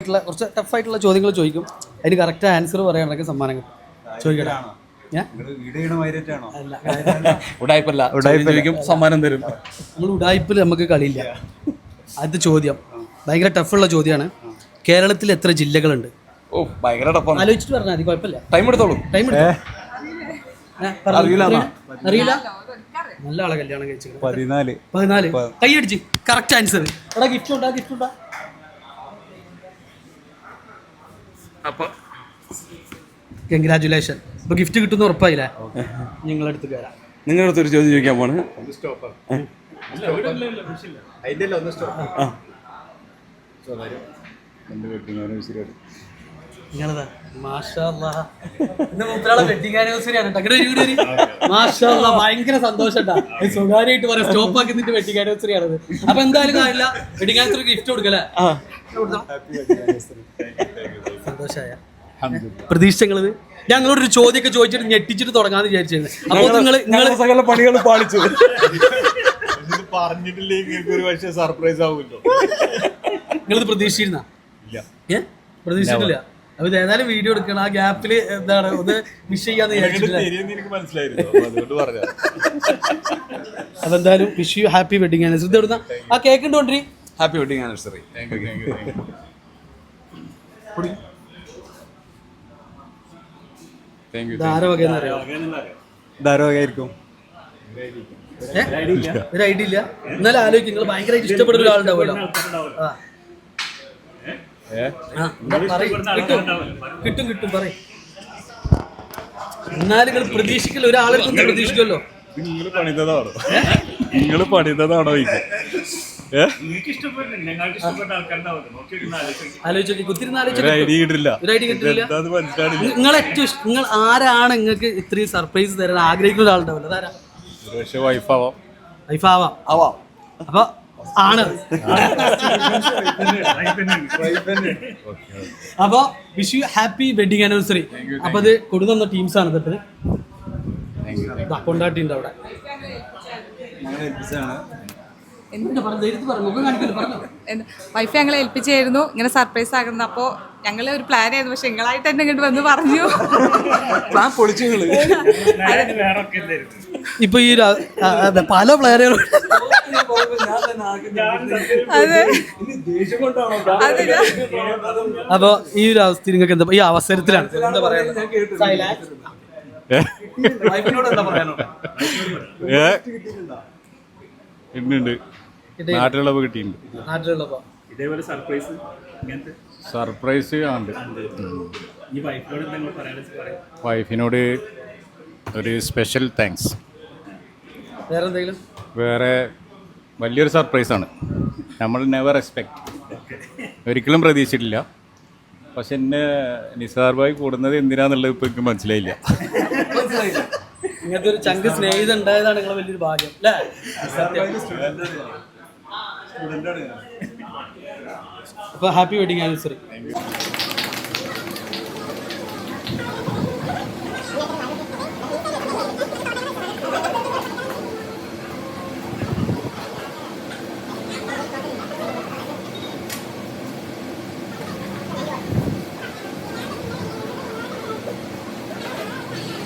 ആയിട്ടുള്ള കുറച്ച് ടഫായിട്ടുള്ള ചോദ്യങ്ങൾ ചോദിക്കും. അതിന് കറക്റ്റ് ആൻസർ പറയാനൊക്കെ സമ്മാനം കിട്ടും ചോദിക്കട്ടെ ഉടായ്പല്ല. സമ്മാനം തരും. നമ്മൾ ഉടായ്പിൽ നമുക്ക് കളിയില്ല. ആദ്യത്തെ ചോദ്യം. ഭയങ്കര ടഫുള്ള ചോദ്യമാണ് കേരളത്തിൽ എത്ര ജില്ലകളുണ്ട്? ഓ ഭയങ്കര ടഫാണ് ആലോചിച്ചിട്ട് പറഞ്ഞാൽ മതി കുഴപ്പമില്ല. ടൈം എടുത്തോളൂ. ടൈം അറിയില്ല നല്ല ആളെ കല്യാണം കഴിച്ചു പതിനാല്. പതിനാല്? കൈയടിച്ച്. കറക്റ്റ് ആൻസർ എടാ ഗിഫ്റ്റ് ഉണ്ടാ? ഗിഫ്റ്റ് ഉണ്ടാ? അപ്പൊ കൺഗ്രാജുലേഷൻ അപ്പോൾ ഗിഫ്റ്റ് കിട്ടുന്ന ഉറപ്പായില്ലേ? നിങ്ങളടുത്ത് കയറാം നിങ്ങളുടെ അടുത്തൊരു ചോദ്യം ചോദിക്കാൻ പോണ് ഭയങ്കര സന്തോഷായിട്ട് സ്വകാര്യമായിട്ട് പറയാം സ്റ്റോപ്പ് ആക്കി നിന്റെ വെഡിങ് ആനിവേഴ്സറി ആണത്. അപ്പൊ എന്തായാലും കാര്യമില്ല. വെഡിങ് ആനിവേഴ്സറി ഗിഫ്റ്റ് കൊടുക്കല്ലേ? സന്തോഷായ പ്രതീക്ഷകൾ ഞങ്ങളോടൊരു ചോദ്യമൊക്കെ ചോദിച്ചിട്ട് ഞെട്ടിച്ചിട്ട് തുടങ്ങാന്ന് വിചാരിച്ചിരുന്നു. അപ്പൊ നിങ്ങൾ നിങ്ങൾ സകല പണികൾ പാളിച്ചു. പറഞ്ഞിട്ടില്ലെങ്കിൽ ഒരു പക്ഷേ സർപ്രൈസ് ആവുമല്ലോ. നിങ്ങളിത് പ്രതീക്ഷിച്ചിരുന്ന? ഏ? പ്രതീക്ഷിച്ചിട്ടില്ല. അപ്പൊ ഏതായാലും വീഡിയോ എടുക്കണം. ആ ഗ്യാപ്പിൽ എന്താണ് ഒന്ന് മിസ് ചെയ്യാന്ന് വിചാരിച്ചിട്ടില്ല. അപ്പൊ അതുകൊണ്ട് പറഞ്ഞു അപ്പൊ എന്തായാലും wish you happy wedding anniversary ആ cake ഉണ്ടോണ്ടി happy wedding anniversary thank you thank you thank you thank you ധാര വകയെന്ന് അറിയാം ധാരാളമായിരിക്കും ഒരു ഐഡിയ ഇല്ല. എന്നാലും ആലോചിക്കും നിങ്ങൾ ഭയങ്കരമായിട്ട് ഇഷ്ടപ്പെടുന്ന ഒരാളുണ്ടാവുമല്ലോ ആ. ഏ? ആ, എന്നാ പറയ്. കിട്ടും. കിട്ടും കിട്ടും പറയും. എന്നാലും നിങ്ങൾ പ്രതീക്ഷിക്കില്ല ഒരാളെ നിങ്ങൾ പ്രതീക്ഷിക്കുമല്ലോ. നിങ്ങൾ പണിതതാണോ? നിങ്ങൾ പണിതതാണോ ഇത് നിങ്ങൾ ഏറ്റവും നിങ്ങൾ ആരാണ് നിങ്ങൾക്ക് ഇത്രയും സർപ്രൈസ് തരാൻ ആഗ്രഹിക്കുന്ന ഒരാളുണ്ടാവില്ല അതാരാ? ഒരു പക്ഷേ വൈഫാവാം വൈഫ് ആവാം. ആവാം. അപ്പൊ ആണ്. അപ്പൊ wish you happy wedding anniversary അപ്പൊ അത് കൊടുക്കുന്ന ടീംസ് ആണ് ഇതൊക്കെ. കൊണ്ടാട്ടിണ്ട് അവിടെ. വൈഫ് ഞങ്ങളെ ഏൽപ്പിച്ചായിരുന്നു. ഇങ്ങനെ സർപ്രൈസ് ആകുന്നത് അപ്പോ ഞങ്ങൾ ഒരു പ്ലാൻ ആയിരുന്നു. പക്ഷെ നിങ്ങളായിട്ട് തന്നെ ഇങ്ങോട്ട് വന്ന് പറഞ്ഞു. പ്ലാൻ പൊളിച്ചു നിങ്ങൾ ഇപ്പൊ ഈ പല പ്ലാനുകളും അതെ. അതെ ഞാൻ അപ്പൊ ഈ ഒരു അവസ്ഥ നിങ്ങൾക്ക് എന്താ ഈ അവസരത്തിലാണ്. എന്താ പറയുന്നത് ഏ വൈഫിനോട് എന്താ പറയാനുള്ളത് ഏ ഉണ്ട് നാട്ടിലുള്ളപ്പോൾ കിട്ടിയിട്ടുണ്ട്. നാട്ടിലുള്ളപ്പോ. ഇതേപോലെ സർപ്രൈസ് ഇങ്ങനത്തെ? സർപ്രൈസ് ഉണ്ട് ഈ വൈഫിനോട് എന്തെങ്കിലും പറയാൻ പറയാം വൈഫിനോട് ഒരു സ്പെഷ്യൽ താങ്ക്സ് വേറെ എന്തെങ്കിലും വേറെ വലിയൊരു സർപ്രൈസാണ് നമ്മൾ നെവർ എക്സ്പെക്ട് ഒരിക്കലും പ്രതീക്ഷിച്ചിട്ടില്ല. പക്ഷെ എന്നെ നിസാർ ഭായ് കൂടുന്നത് എന്തിനാന്നുള്ളത് ഇപ്പോൾ എനിക്ക് മനസ്സിലായില്ല. ഇങ്ങനത്തെ ഒരു ചങ്ക് സ്നേഹിതം ഉണ്ടായതാണ് നിങ്ങളെ വലിയൊരു ഭാഗ്യം അല്ലേ? അപ്പൊ ഹാപ്പി വെഡിങ് ആനിവേഴ്സറി.